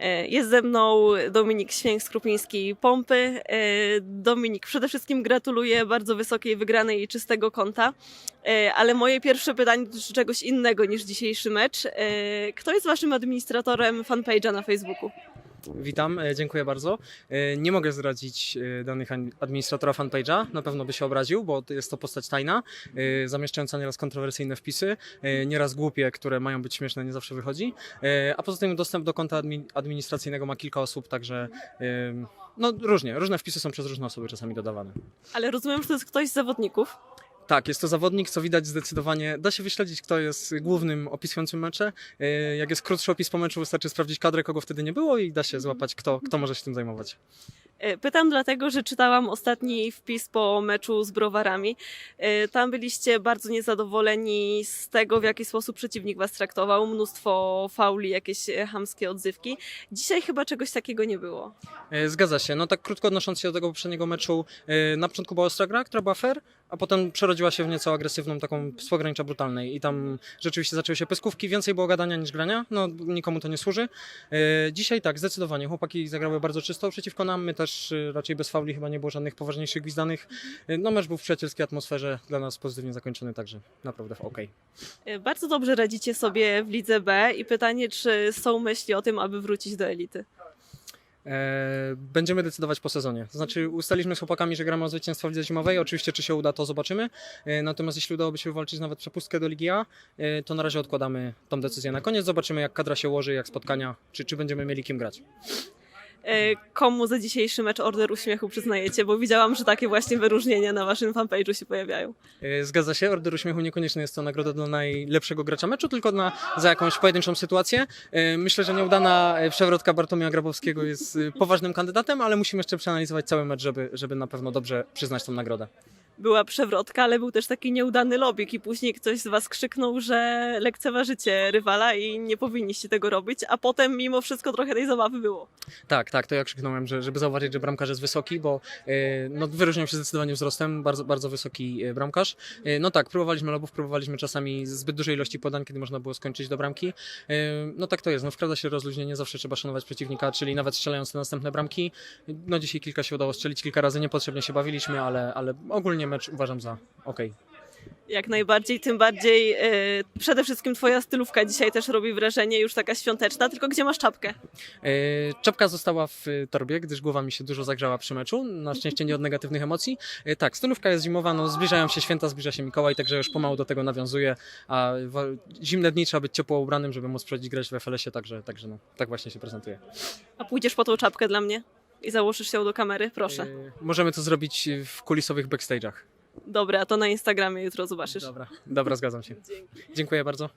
E, Jest ze mną Dominik Święk-Skrupiński Pompy. E, Dominik, przede wszystkim gratuluję bardzo wysokiej wygranej i czystego konta, E, ale moje pierwsze pytanie dotyczy czegoś innego niż dzisiejszy mecz. Kto jest waszym administratorem fanpage'a na Facebooku? Witam, e, dziękuję bardzo. E, Nie mogę zdradzić e, danych an- administratora fanpage'a, na pewno by się obraził, bo jest to postać tajna, zamieszczająca nieraz kontrowersyjne wpisy, nieraz głupie, które mają być śmieszne, nie zawsze wychodzi. A poza tym dostęp do konta admi- administracyjnego ma kilka osób, także no różnie, różne wpisy są przez różne osoby czasami dodawane. Ale rozumiem, że to jest ktoś z zawodników. Tak, jest to zawodnik, co widać zdecydowanie. Da się wyśledzić, kto jest głównym opisującym mecze. E, Jak jest krótszy opis po meczu, wystarczy sprawdzić kadrę, kogo wtedy nie było i da się złapać, kto, kto może się tym zajmować. E, Pytam dlatego, że czytałam ostatni wpis po meczu z Browarami. E, Tam byliście bardzo niezadowoleni z tego, w jaki sposób przeciwnik was traktował. Mnóstwo fauli, jakieś e, chamskie odzywki. Dzisiaj chyba czegoś takiego nie było. Zgadza się. No tak krótko odnosząc się do tego poprzedniego meczu, na początku była ostra gra, która była fair, a potem przerodziła się w nieco agresywną, taką z pogranicza brutalnej i tam rzeczywiście zaczęły się pyskówki, więcej było gadania niż grania, no nikomu to nie służy. E, Dzisiaj tak, zdecydowanie, chłopaki zagrały bardzo czysto przeciwko nam, my też e, raczej bez fauli chyba nie było żadnych poważniejszych gwizdanych. E, No mecz był w przyjacielskiej atmosferze, dla nas pozytywnie zakończony, także naprawdę. E, Bardzo dobrze radzicie sobie w Lidze B i pytanie, czy są myśli o tym, aby wrócić do elity. E, Będziemy decydować po sezonie. Znaczy, ustaliliśmy z chłopakami, że gramy o zwycięstwo w lidze zimowej. Oczywiście, czy się uda, to zobaczymy. E, Natomiast jeśli udałoby się wywalczyć nawet przepustkę do Ligi A, e, to na razie odkładamy tą decyzję na koniec. Zobaczymy, jak kadra się ułoży, jak spotkania, czy, czy będziemy mieli kim grać. E, Komu za dzisiejszy mecz Order Uśmiechu przyznajecie? Bo widziałam, że takie właśnie wyróżnienia na waszym fanpage'u się pojawiają. E, Zgadza się, Order Uśmiechu niekoniecznie jest to nagroda dla najlepszego gracza meczu, tylko na, za jakąś pojedynczą sytuację. E, Myślę, że nieudana przewrotka Bartłomieja Grabowskiego jest poważnym kandydatem, ale musimy jeszcze przeanalizować cały mecz, żeby, żeby na pewno dobrze przyznać tą nagrodę. Była przewrotka, ale był też taki nieudany lobik i później ktoś z was krzyknął, że lekceważycie rywala i nie powinniście tego robić, a potem mimo wszystko trochę tej zabawy było. Tak, tak, to ja krzyknąłem, że, żeby zauważyć, że bramkarz jest wysoki, bo e, no, wyróżniał się zdecydowanie wzrostem, bardzo, bardzo wysoki e, bramkarz. E, no tak, próbowaliśmy lobów, próbowaliśmy czasami zbyt dużej ilości podań, kiedy można było skończyć do bramki. No tak to jest, no wkrada się rozluźnienie, zawsze trzeba szanować przeciwnika, czyli nawet strzelając te następne bramki. No dzisiaj kilka się udało strzelić, kilka razy niepotrzebnie się bawiliśmy, ale, ale ogólnie mecz uważam za okej. Jak najbardziej, tym bardziej e, przede wszystkim twoja stylówka dzisiaj też robi wrażenie, już taka świąteczna, tylko gdzie masz czapkę? E, Czapka została w torbie, gdyż głowa mi się dużo zagrzała przy meczu. Na szczęście nie od negatywnych emocji. E, Tak, stylówka jest zimowa, no zbliżają się święta, zbliża się Mikołaj, także już pomału do tego nawiązuję. A zimne dni trzeba być ciepło ubranym, żeby móc przychodzić grać w FLS-ie, także, także no, tak właśnie się prezentuje. A pójdziesz po tą czapkę dla mnie? I założysz ją do kamery? Proszę. E, Możemy to zrobić w kulisowych backstage'ach. Dobra, to na Instagramie jutro zobaczysz. Dobra, dobra, zgadzam się. Dzięki. Dziękuję bardzo.